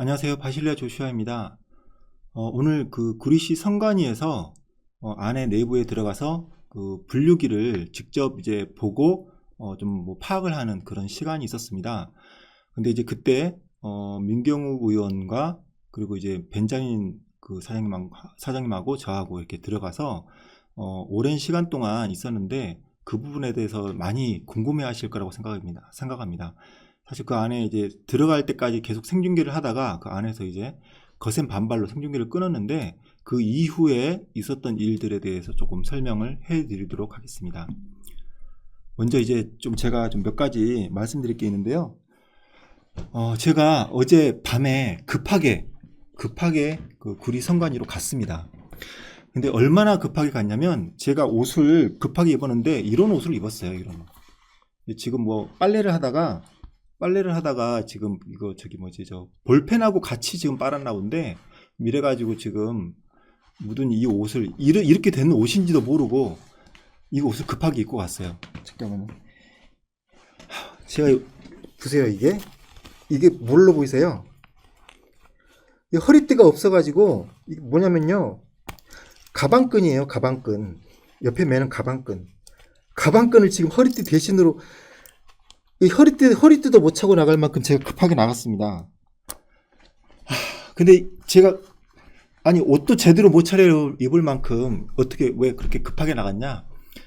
안녕하세요. 바실레아 조슈아입니다. 어, 오늘 그 구리시 성관위에서 어, 안에 내부에 들어가서 그 분류기를 직접 이제 보고 어, 좀뭐 파악을 하는 그런 시간이 있었습니다. 근데 이제 그때 어, 민경욱 의원과 그리고 이제 벤자민 그 사장님 사장님하고 저하고 이렇게 들어가서 어, 오랜 시간 동안 있었는데 그 부분에 대해서 많이 궁금해 하실 거라고 생각합니다. 생각합니다. 사실 그 안에 이제 들어갈 때까지 계속 생중계를 하다가 그 안에서 이제 거센 반발로 생중계를 끊었는데 그 이후에 있었던 일들에 대해서 조금 설명을 해 드리도록 하겠습니다. 먼저 이제 좀 제가 좀 몇 가지 말씀드릴 게 있는데요. 어, 제가 어제 밤에 급하게 급하게 그 구리 성관이로 갔습니다. 근데 얼마나 급하게 갔냐면 제가 옷을 급하게 입었는데 이런 옷을 입었어요. 이런. 지금 뭐 빨래를 하다가 빨래를 하다가 지금 이거 저기 뭐지 저 볼펜하고 같이 지금 빨았나 본데 이래가지고 지금 묻은 이 옷을 이르, 이렇게 된 옷인지도 모르고 이 옷을 급하게 입고 갔어요. 잠깐만요. 하, 제가 보세요 이게 이게 뭘로 보이세요? 이 허리띠가 없어가지고 이게 뭐냐면요 가방끈이에요 가방끈 옆에 매는 가방끈 가방끈을 지금 허리띠 대신으로 이 허리띠, 허리띠도 못 차고 나갈 만큼 제가 급하게 나갔습니다. 하, 근데 제가, 아니, 옷도 제대로 못 차려 입을 만큼 어떻게, 왜 그렇게 급하게 나갔냐?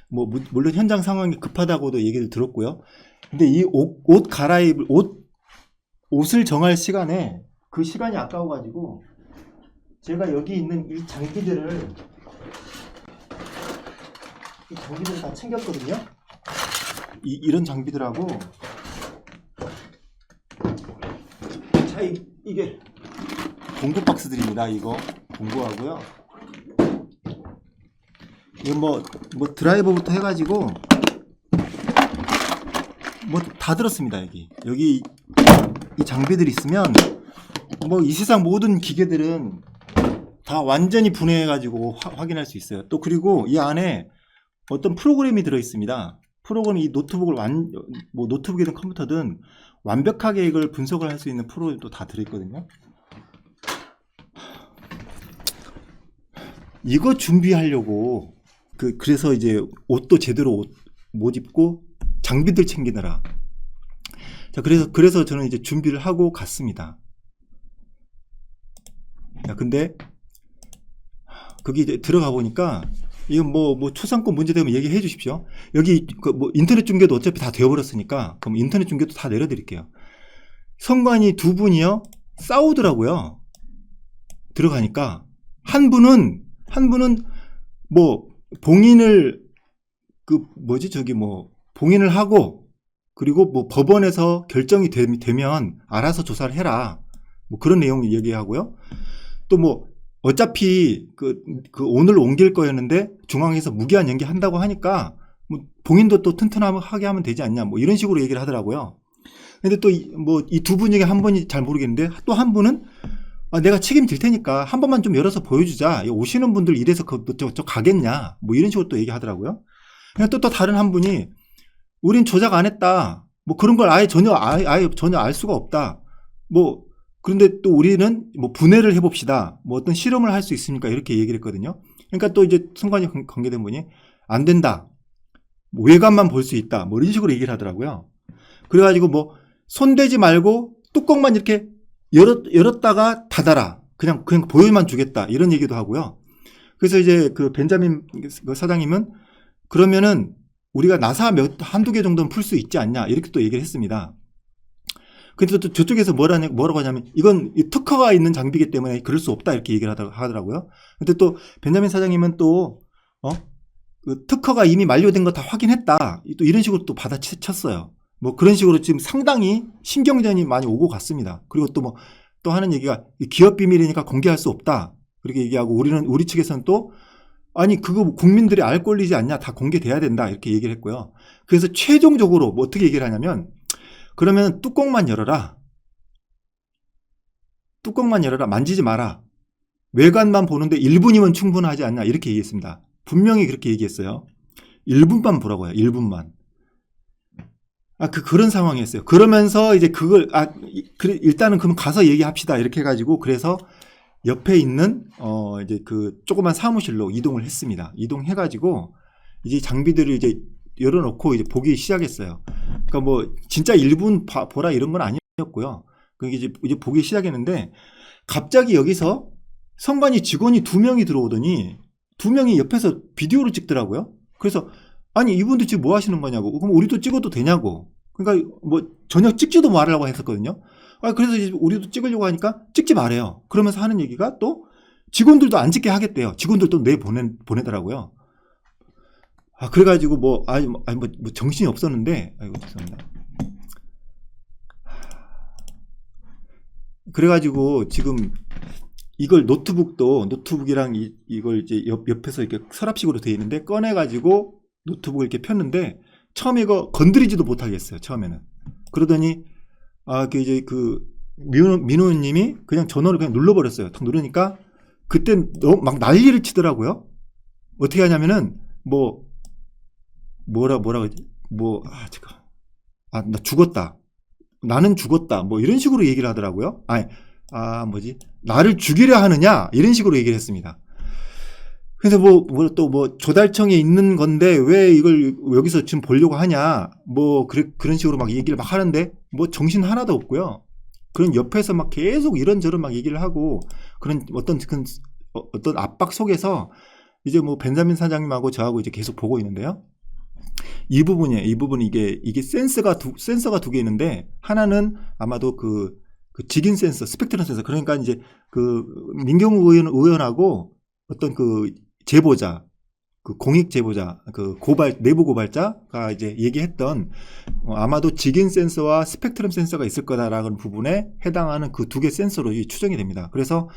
뭐, 무- 물론 현장 상황이 급하다고도 얘기를 들었고요. 근데 이 옷, 옷 갈아입을, 옷, 옷을 정할 시간에 그 시간이 아까워가지고 제가 여기 있는 이 장비들을 이 장비들을 다 챙겼거든요. 이, 이런 장비들하고 자 이, 이게. 공구 박스들입니다 이거. 공구하고요. 이거 뭐, 뭐 드라이버부터 해가지고 뭐 다 들었습니다 여기. 여기 이 장비들 있으면 뭐 이 세상 모든 기계들은 다 완전히 분해해가지고 화- 확인할 수 있어요. 또 그리고 이 안에 어떤 프로그램이 들어 있습니다 프로그램이 이 노트북을 완, 뭐 노트북이든 컴퓨터든 완벽하게 이걸 분석을 할 수 있는 프로도 다 들어있거든요. 이거 준비하려고 그 그래서 이제 옷도 제대로 옷 못 입고 장비들 챙기느라 자 그래서 그래서 저는 이제 준비를 하고 갔습니다. 야 근데 거기 이제 들어가 보니까 이건 뭐, 뭐 초상권 문제 되면 얘기해 주십시오. 여기 그 뭐 인터넷 중계도 어차피 다 되어버렸으니까 그럼 인터넷 중계도 다 내려드릴게요. 성관이 두 분이요 싸우더라고요. 들어가니까 한 분은 한 분은 뭐 봉인을 그 뭐지 저기 뭐 봉인을 하고 그리고 뭐 법원에서 결정이 되, 면 알아서 조사를 해라 뭐 그런 내용 얘기하고요. 또 뭐 어차피 그, 그 오늘 옮길 거였는데 중앙에서 무기한 연기한다고 하니까 뭐 봉인도 또 튼튼하게 하면 되지 않냐 뭐 이런 식으로 얘기를 하더라고요. 근데 또 뭐 이 두 분 중에 한 분이 잘 모르겠는데 또 한 분은 아, 내가 책임질 테니까 한 번만 좀 열어서 보여주자. 오시는 분들 이래서 그, 저, 저 가겠냐. 뭐 이런 식으로 또 얘기하더라고요. 그냥 또, 또 다른 한 분이 우린 조작 안 했다. 뭐 그런 걸 아예 전혀, 아예, 아예 전혀 알 수가 없다. 뭐 그런데 또 우리는 뭐 분해를 해봅시다. 뭐 어떤 실험을 할 수 있습니까? 이렇게 얘기를 했거든요. 그러니까 또 이제 관- 관계된 분이 안 된다. 뭐 외관만 볼 수 있다. 뭐 이런 식으로 얘기를 하더라고요. 그래가지고 뭐 손대지 말고 뚜껑만 이렇게 열었, 열었다가 닫아라. 그냥, 그냥 보여만 주겠다. 이런 얘기도 하고요. 그래서 이제 그 벤자민 그 사장님은 그러면은 우리가 나사 몇, 한두 개 정도는 풀 수 있지 않냐. 이렇게 또 얘기를 했습니다. 근데 또 저쪽에서 뭐라냐, 뭐라고 하냐면 이건 이 특허가 있는 장비이기 때문에 그럴 수 없다. 이렇게 얘기를 하더- 하더라고요. 근데 또 벤자민 사장님은 또, 어? 그 특허가 이미 만료된 거 다 확인했다. 또 이런 식으로 또 받아쳤어요. 뭐 그런 식으로 지금 상당히 신경전이 많이 오고 갔습니다. 그리고 또 뭐 또 하는 얘기가 이 기업 비밀이니까 공개할 수 없다. 그렇게 얘기하고 우리는 우리 측에서는 또 아니 그거 국민들이 알 권리지 않냐 다 공개돼야 된다 이렇게 얘기를 했고요. 그래서 최종적으로 뭐 어떻게 얘기를 하냐면 그러면 뚜껑만 열어라. 뚜껑만 열어라. 만지지 마라. 외관만 보는데 1분이면 충분하지 않냐 이렇게 얘기했습니다. 분명히 그렇게 얘기했어요. 1분만 보라고요. 1분만. 아, 그, 그런 상황이었어요. 그러면서 이제 그걸, 아, 이- 그래, 일단은 그럼 가서 얘기합시다. 이렇게 해가지고, 그래서 옆에 있는, 어, 이제 그 조그만 사무실로 이동을 했습니다. 이동해가지고, 이제 장비들을 이제 열어놓고 이제 보기 시작했어요. 그러니까 뭐, 진짜 일본 봐- 보라 이런 건 아니었고요. 그게 이제, 이제 보기 시작했는데, 갑자기 여기서 성관이 직원이 두 명이 들어오더니, 두 명이 옆에서 비디오를 찍더라고요. 그래서 아니 이분들 지금 뭐 하시는 거냐고 그럼 우리도 찍어도 되냐고 그러니까 뭐 전혀 찍지도 말라고 했었거든요 아 그래서 이제 우리도 찍으려고 하니까 찍지 말아요 그러면서 하는 얘기가 또 직원들도 안 찍게 하겠대요 직원들도 내 보내 보내더라고요 아 그래가지고 뭐 아니 뭐, 아니 뭐, 뭐 정신이 없었는데 아이고 죄송합니다. 그래가지고 지금 이걸 노트북도 노트북이랑 이, 이걸 이제 옆, 옆에서 이렇게 서랍식으로 되어 있는데 꺼내가지고 노트북을 이렇게 폈는데 처음에 이거 건드리지도 못하겠어요 처음에는. 그러더니 아그 이제 그 민호 민호님이 그냥 전원을 그냥 눌러버렸어요. 탁 누르니까 그때 막 난리를 치더라고요. 어떻게 하냐면은 뭐 뭐라 뭐라 뭐아 잠깐. 아나 죽었다. 나는 죽었다. 뭐 이런 식으로 얘기를 하더라고요. 아니 아 뭐지? 나를 죽이려 하느냐? 이런 식으로 얘기를 했습니다. 그래서 뭐또뭐 조달청에 있는 건데 왜 이걸 여기서 지금 보려고 하냐? 뭐 그래, 그런 식으로 막 얘기를 막 하는데 뭐 정신 하나도 없고요. 그런 옆에서 막 계속 이런저런 막 얘기를 하고 그런 어떤 그 어- 어떤 압박 속에서 이제 뭐 벤자민 사장님하고 저하고 이제 계속 보고 있는데요. 이 부분이에요. 이 부분 이게 이게 센서가 두 센서가 두 개 있는데 하나는 아마도 그 그 직인 센서, 스펙트럼 센서. 그러니까 이제 그 민경우 의원, 의원하고 어떤 그 제보자, 그 공익 제보자, 그 고발 내부 고발자가 이제 얘기했던 어, 아마도 직인 센서와 스펙트럼 센서가 있을 거다라는 부분에 해당하는 그 두 개 센서로 이 추정이 됩니다. 그래서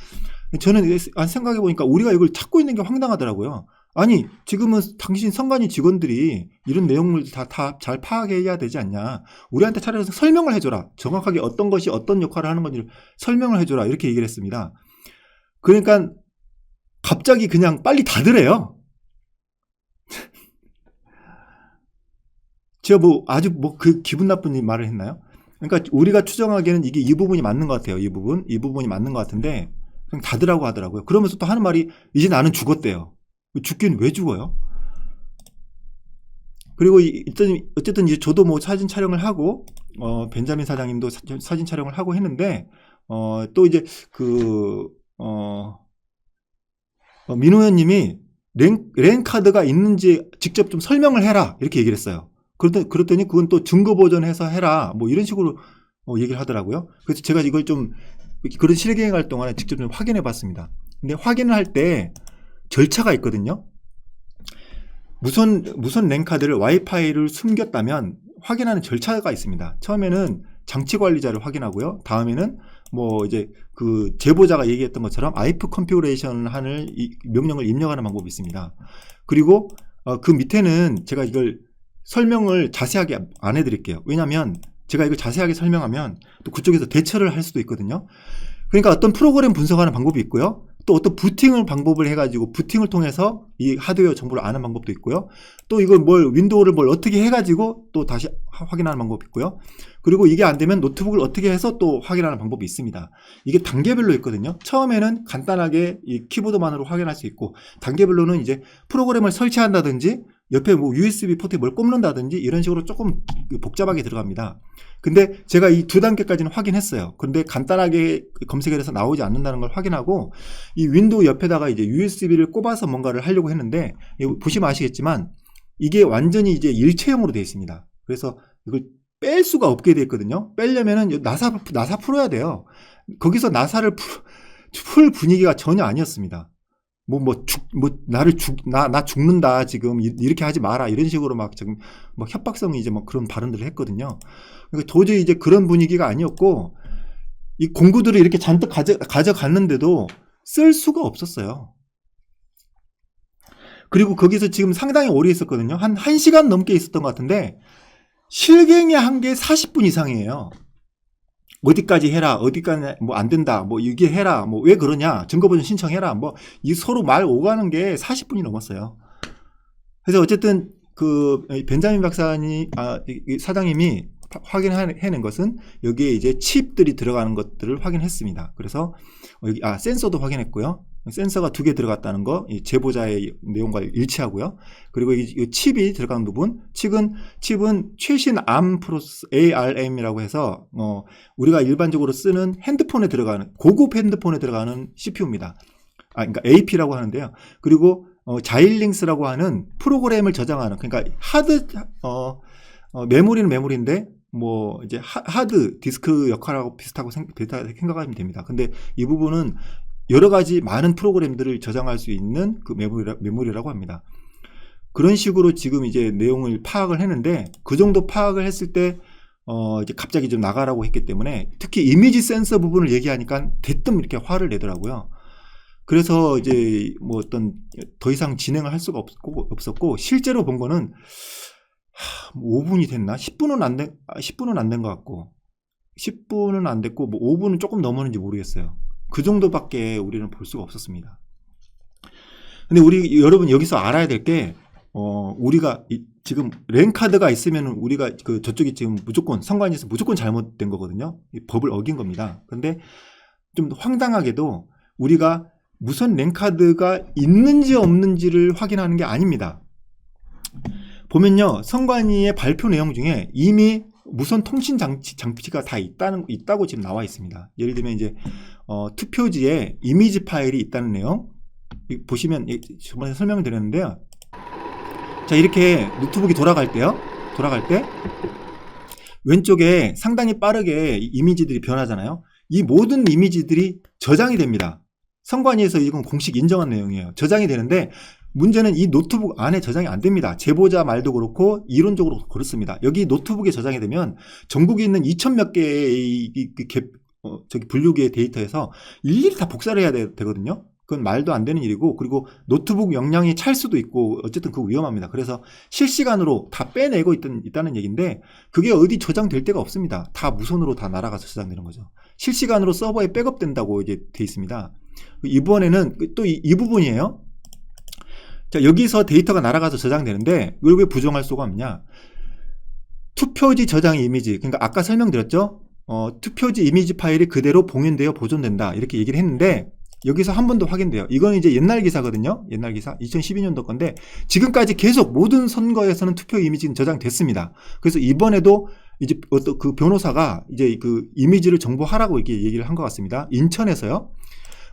저는 생각해 보니까 우리가 이걸 찾고 있는 게 황당하더라고요. 아니 지금은 당신 선관위 직원들이 이런 내용을 다 다 잘 파악해야 되지 않냐. 우리한테 차라리 설명을 해줘라. 정확하게 어떤 것이 어떤 역할을 하는 건지를 설명을 해줘라. 이렇게 얘기를 했습니다. 그러니까 갑자기 그냥 빨리 닫으래요. 제가 뭐 아주 뭐 그 기분 나쁜 말을 했나요? 그러니까 우리가 추정하기에는 이게 이 부분이 맞는 것 같아요. 이 부분, 이 부분이 맞는 것 같은데 그냥 닫으라고 하더라고요. 그러면서 또 하는 말이 이제 나는 죽었대요. 죽긴 왜 죽어요? 그리고 이- 일단 어쨌든 이제 저도 뭐 사진 촬영을 하고 어 벤자민 사장님도 사, 사진 촬영을 하고 했는데 어 또 이제 그 어, 어 민호 의원님이 랜, 랜 카드가 있는지 직접 좀 설명을 해라 이렇게 얘기를 했어요. 그랬더니, 그랬더니 그건 또 증거 보존해서 해라 뭐 이런 식으로 어, 얘기를 하더라고요. 그래서 제가 이걸 좀 그런 실갱이 할 동안에 직접 좀 확인해 봤습니다. 근데 확인을 할 때 절차가 있거든요. 무선 무선 랜 카드를 와이파이를 숨겼다면 확인하는 절차가 있습니다. 처음에는 장치 관리자를 확인하고요. 다음에는 뭐 이제 그 제보자가 얘기했던 것처럼 IP 컨피그레이션 하는 이 명령을 입력하는 방법이 있습니다. 그리고 어, 그 밑에는 제가 이걸 설명을 자세하게 안 해드릴게요. 왜냐하면 제가 이걸 자세하게 설명하면 또 그쪽에서 대처를 할 수도 있거든요. 그러니까 어떤 프로그램 분석하는 방법이 있고요. 또 어떤 부팅을 방법을 해가지고 부팅을 통해서 이 하드웨어 정보를 아는 방법도 있고요. 또 이걸 뭘 윈도우를 뭘 어떻게 해가지고 또 다시 하- 확인하는 방법이 있고요. 그리고 이게 안 되면 노트북을 어떻게 해서 또 확인하는 방법이 있습니다. 이게 단계별로 있거든요. 처음에는 간단하게 이 키보드만으로 확인할 수 있고 단계별로는 이제 프로그램을 설치한다든지 옆에 뭐 USB 포트에 뭘 꼽는다든지 이런 식으로 조금 복잡하게 들어갑니다. 근데 제가 이 두 단계까지는 확인했어요. 근데 간단하게 검색을 해서 나오지 않는다는 걸 확인하고 이 윈도우 옆에다가 이제 USB를 꼽아서 뭔가를 하려고 했는데 보시면 아시겠지만 이게 완전히 이제 일체형으로 되어 있습니다. 그래서 이걸 뺄 수가 없게 되어 있거든요. 빼려면은 나사 나사 풀어야 돼요. 거기서 나사를 풀, 풀 분위기가 전혀 아니었습니다. 뭐, 뭐, 죽, 뭐, 나를 죽, 나, 나 죽는다, 지금. 이- 이렇게 하지 마라. 이런 식으로 막, 지금, 뭐, 협박성이 이제 막 그런 발언들을 했거든요. 그러니까 도저히 이제 그런 분위기가 아니었고, 이 공구들을 이렇게 잔뜩 가져, 가져갔는데도 쓸 수가 없었어요. 그리고 거기서 지금 상당히 오래 있었거든요. 한 1시간 넘게 있었던 것 같은데, 실갱이 한 게 40분 이상이에요. 어디까지 해라, 어디까지 뭐 안 된다, 뭐 이게 해라, 뭐 왜 그러냐, 증거보전 신청해라, 뭐 이 서로 말 오가는 게 40분이 넘었어요. 그래서 어쨌든 그 벤자민 박사님 아, 사장님이 파- 확인해낸 것은 여기에 이제 칩들이 들어가는 것들을 확인했습니다. 그래서 어, 여기 아 센서도 확인했고요. 센서가 두 개 들어갔다는 거, 이 제보자의 내용과 일치하고요. 그리고 이, 이 칩이 들어간 부분, 칩은 칩은 최신 ARM 프로스 ARM이라고 해서 어, 우리가 일반적으로 쓰는 핸드폰에 들어가는 고급 핸드폰에 들어가는 CPU입니다. 아, 그러니까 AP라고 하는데요. 그리고 어, 자일링스라고 하는 프로그램을 저장하는 그러니까 하드 어, 어, 메모리는 메모리인데 뭐 이제 하, 하드 디스크 역할하고 비슷하고 생, 비슷하게 생각하면 됩니다. 근데 이 부분은 여러 가지 많은 프로그램들을 저장할 수 있는 그 메모리라, 메모리라고 합니다. 그런 식으로 지금 이제 내용을 파악을 했는데 그 정도 파악을 했을 때 어, 이제 갑자기 좀 나가라고 했기 때문에 특히 이미지 센서 부분을 얘기하니까 대뜸 이렇게 화를 내더라고요. 그래서 이제 뭐 어떤 더 이상 진행을 할 수가 없고, 없었고 실제로 본 거는 하, 뭐 5분이 됐나? 10분은 안 된, 아, 10분은 안 된 것 같고 10분은 안 됐고 뭐 5분은 조금 넘었는지 모르겠어요. 그 정도밖에 우리는 볼 수가 없었습니다. 근데 우리 여러분 여기서 알아야 될 게 어, 우리가 이- 지금 랜카드가 있으면 우리가 그 저쪽이 지금 무조건 선관위에서 무조건 잘못된 거거든요. 이 법을 어긴 겁니다. 근데 좀 황당하게도 우리가 무선 랜카드가 있는지 없는지를 확인하는 게 아닙니다. 보면요, 선관위의 발표 내용 중에 이미 무선 통신 장치, 장치가 다 있다는, 있다고 지금 나와 있습니다. 예를 들면 이제, 어, 투표지에 이미지 파일이 있다는 내용, 이- 보시면, 이- 저번에 설명을 드렸는데요. 자, 이렇게 노트북이 돌아갈 때요, 돌아갈 때, 왼쪽에 상당히 빠르게 이 이미지들이 변하잖아요. 이 모든 이미지들이 저장이 됩니다. 선관위에서 이건 공식 인정한 내용이에요. 저장이 되는데 문제는 이 노트북 안에 저장이 안 됩니다. 제보자 말도 그렇고 이론적으로 그렇습니다. 여기 노트북에 저장이 되면 전국에 있는 2천 몇 개의 그 개- 어, 저기 분류기의 데이터에서 일일이 다 복사를 해야 되, 거든요 그건 말도 안 되는 일이고 그리고 노트북 용량이 찰 수도 있고 어쨌든 그 위험합니다. 그래서 실시간으로 다 빼내고 있던, 있다는 얘기인데 그게 어디 저장될 데가 없습니다. 다 무선으로 다 날아가서 저장되는 거죠. 실시간으로 서버에 백업된다고 이제 돼 있습니다. 이번에는 또 이 부분이에요. 자, 여기서 데이터가 날아가서 저장되는데 이걸 왜 부정할 수가 없냐? 투표지 저장 이미지. 그러니까 아까 설명드렸죠? 어, 투표지 이미지 파일이 그대로 봉인되어 보존된다. 이렇게 얘기를 했는데 여기서 한 번 더 확인돼요. 이건 이제 옛날 기사거든요. 옛날 기사. 2012년도 건데 지금까지 계속 모든 선거에서는 투표 이미지는 저장됐습니다. 그래서 이번에도 이제 어떤 그 변호사가 이제 그 이미지를 정보하라고 이렇게 얘기를 한 것 같습니다. 인천에서요.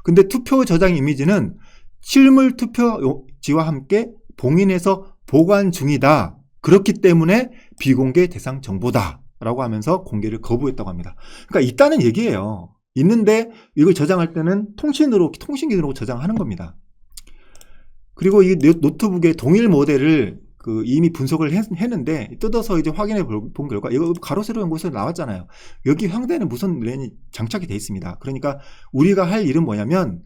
근데 투표 저장 이미지는 실물 투표 지와 함께 봉인해서 보관 중이다. 그렇기 때문에 비공개 대상 정보다. 라고 하면서 공개를 거부했다고 합니다. 그러니까 있다는 얘기예요. 있는데 이걸 저장할 때는 통신으로, 통신기능으로 저장하는 겁니다. 그리고 이 노- 노트북의 동일 모델을 그 이미 분석을 했, 는데 뜯어서 이제 확인해 볼- 본 결과 이거 가로세로 연구소에 나왔잖아요. 여기 상단에 무선 랜이 장착이 돼 있습니다. 그러니까 우리가 할 일은 뭐냐면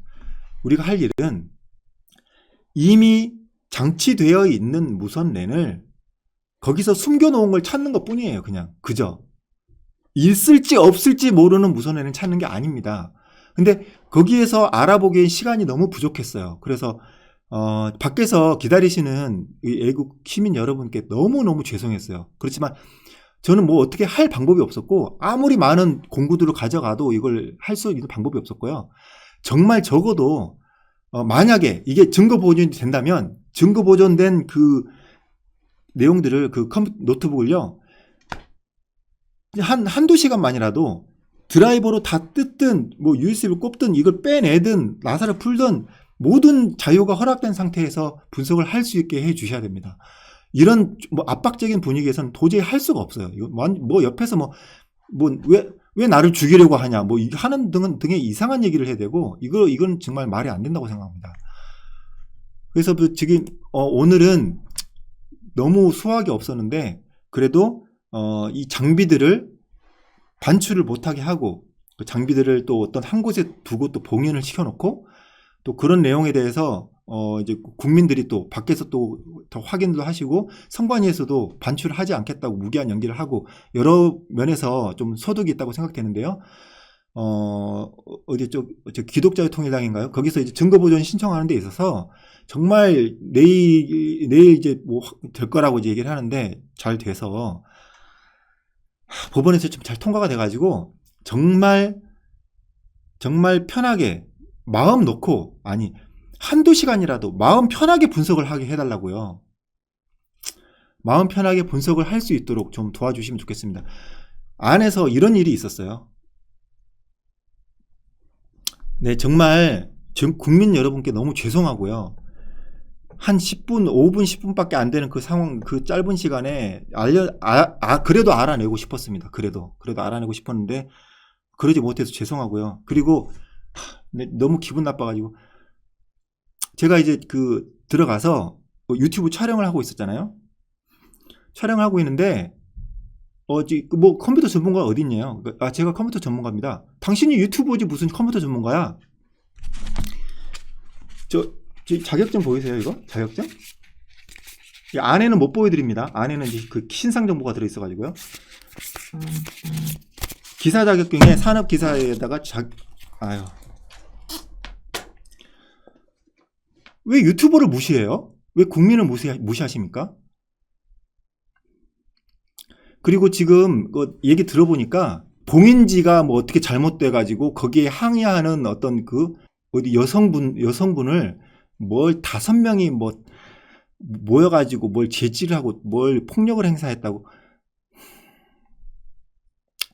우리가 할 일은 이미 장치되어 있는 무선 랜을 거기서 숨겨놓은 걸 찾는 것 뿐이에요. 그냥 그저 있을지 없을지 모르는 무선 랜을 찾는 게 아닙니다. 근데 거기에서 알아보기엔 시간이 너무 부족했어요. 그래서 어, 밖에서 기다리시는 이 애국 시민 여러분께 너무너무 죄송했어요. 그렇지만 저는 뭐 어떻게 할 방법이 없었고 아무리 많은 공구들을 가져가도 이걸 할 수 있는 방법이 없었고요. 정말 적어도 어, 만약에 이게 증거 보존이 된다면 증거 보존된 그 내용들을 그 컴, 노트북을요 한 한두 시간만이라도 드라이버로 다 뜯든 뭐 USB를 꼽든 이걸 빼내든 나사를 풀든 모든 자유가 허락된 상태에서 분석을 할 수 있게 해 주셔야 됩니다. 이런 뭐 압박적인 분위기에서는 도저히 할 수가 없어요. 뭐 옆에서 뭐 뭐왜 왜 나를 죽이려고 하냐 뭐 이- 하는 등은 등의 이상한 얘기를 해야 되고 이거 이건 정말 말이 안 된다고 생각합니다. 그래서 그 지금 어, 오늘은 너무 수학이 없었는데 그래도 어, 이 장비들을 반출을 못하게 하고 그 장비들을 또 어떤 한 곳에 두고 또 봉인을 시켜놓고 또 그런 내용에 대해서 어 이제 국민들이 또 밖에서 또 더 확인도 하시고 선관위에서도 반출을 하지 않겠다고 무기한 연기를 하고 여러 면에서 좀 소득이 있다고 생각되는데요. 어 어디 쪽 저 기독자의 통일당인가요? 거기서 이제 증거 보존 신청하는 데 있어서 정말 내일 내일 이제 뭐 될 거라고 이제 얘기를 하는데 잘 돼서 하, 법원에서 좀 잘 통과가 돼 가지고 정말 정말 편하게 마음 놓고 아니 한두 시간이라도 마음 편하게 분석을 하게 해달라고요. 마음 편하게 분석을 할 수 있도록 좀 도와주시면 좋겠습니다. 안에서 이런 일이 있었어요. 네, 정말 전 국민 여러분께 너무 죄송하고요. 한 10분, 5분, 10분밖에 안 되는 그 상황, 그 짧은 시간에 알려, 아, 아, 그래도 알아내고 싶었습니다. 그래도, 그래도 알아내고 싶었는데, 그러지 못해서 죄송하고요. 그리고, 하, 네, 너무 기분 나빠가지고, 제가 이제 그, 들어가서 뭐 유튜브 촬영을 하고 있었잖아요. 촬영을 하고 있는데, 어, 지- 그뭐 컴퓨터 전문가 어디 있냐요? 아, 제가 컴퓨터 전문가입니다. 당신이 유튜버지 무슨 컴퓨터 전문가야? 저, 저 자격증 보이세요, 이거? 자격증? 이 안에는 못 보여드립니다. 안에는 이제 그 신상 정보가 들어있어가지고요. 기사 자격증에 산업 기사에다가 자, 아유. 왜 유튜버를 무시해요? 왜 국민을 무시, 무시하십니까? 그리고 지금 그 얘기 들어보니까 봉인지가 뭐 어떻게 잘못돼가지고 거기에 항의하는 어떤 그 어디 여성분 여성분을 뭘 다섯 명이 뭐 모여가지고 뭘 제지를 하고 뭘 폭력을 행사했다고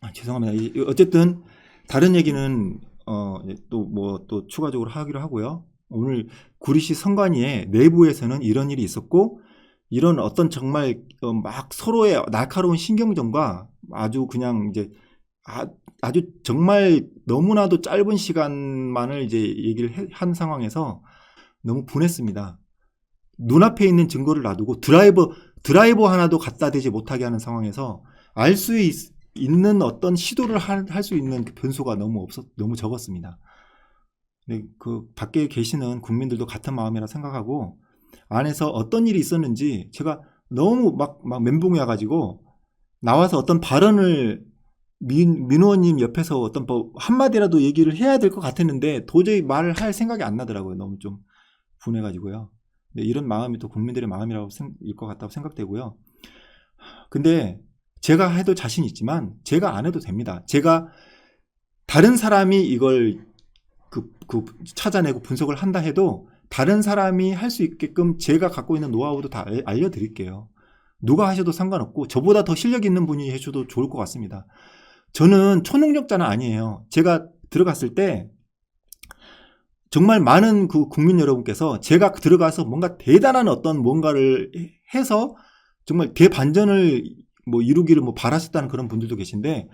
아, 죄송합니다. 이- 어쨌든 다른 얘기는 어, 또뭐 또 추가적으로 하기로 하고요. 오늘 구리시 선관위에 내부에서는 이런 일이 있었고 이런 어떤 정말 어, 막 서로의 날카로운 신경전과 아주 그냥 이제 아, 아주 정말 너무나도 짧은 시간만을 이제 얘기를 해- 한 상황에서 너무 분했습니다. 눈앞에 있는 증거를 놔두고 드라이버 드라이버 하나도 갖다 대지 못하게 하는 상황에서 알 수 있는 어떤 시도를 할 수 있는 그 변수가 너무 없었 너무 적었습니다. 네, 그 밖에 계시는 국민들도 같은 마음이라 생각하고 안에서 어떤 일이 있었는지 제가 너무 막, 막 멘붕이 와가지고 나와서 어떤 발언을 민, 민 의원님 옆에서 어떤 뭐 한마디라도 얘기를 해야 될 것 같았는데 도저히 말을 할 생각이 안 나더라고요. 너무 좀 분해가지고요. 네, 이런 마음이 또 국민들의 마음이라고 생, 일것 같다고 생각되고요. 근데 제가 해도 자신 있지만 제가 안 해도 됩니다. 제가 다른 사람이 이걸 그, 그 찾아내고 분석을 한다 해도 다른 사람이 할 수 있게끔 제가 갖고 있는 노하우도 다 알- 알려드릴게요. 누가 하셔도 상관없고 저보다 더 실력 있는 분이 해줘도 좋을 것 같습니다. 저는 초능력자는 아니에요. 제가 들어갔을 때 정말 많은 그 국민 여러분께서 제가 들어가서 뭔가 대단한 어떤 뭔가를 해서 정말 대반전을 뭐 이루기를 뭐 바라셨다는 그런 분들도 계신데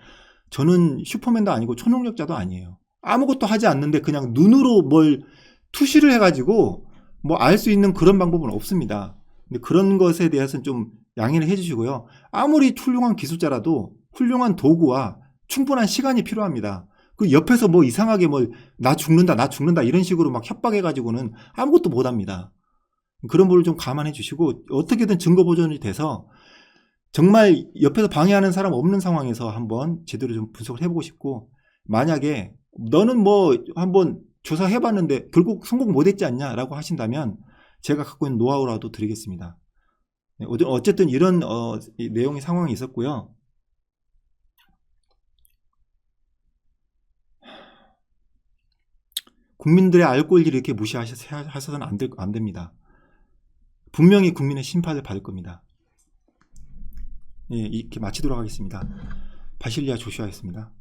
저는 슈퍼맨도 아니고 초능력자도 아니에요. 아무것도 하지 않는데 그냥 눈으로 뭘 투시를 해가지고 뭐 알 수 있는 그런 방법은 없습니다. 근데 그런 것에 대해서는 좀 양해를 해주시고요. 아무리 훌륭한 기술자라도 훌륭한 도구와 충분한 시간이 필요합니다. 그 옆에서 뭐 이상하게 뭐 나 죽는다, 나 죽는다 이런 식으로 막 협박해가지고는 아무것도 못합니다. 그런 부분을 좀 감안해 주시고 어떻게든 증거 보존이 돼서 정말 옆에서 방해하는 사람 없는 상황에서 한번 제대로 좀 분석을 해보고 싶고 만약에 너는 뭐 한번 조사해봤는데 결국 성공 못했지 않냐라고 하신다면 제가 갖고 있는 노하우라도 드리겠습니다. 네, 어쨌- 어쨌든 이런 어, 이 내용의 상황이 있었고요. 국민들의 알 권리를 이렇게 무시하셔서는 안, 될- 안 됩니다. 분명히 국민의 심판을 받을 겁니다. 예, 이렇게 마치도록 하겠습니다. 바실리아 조슈아였습니다.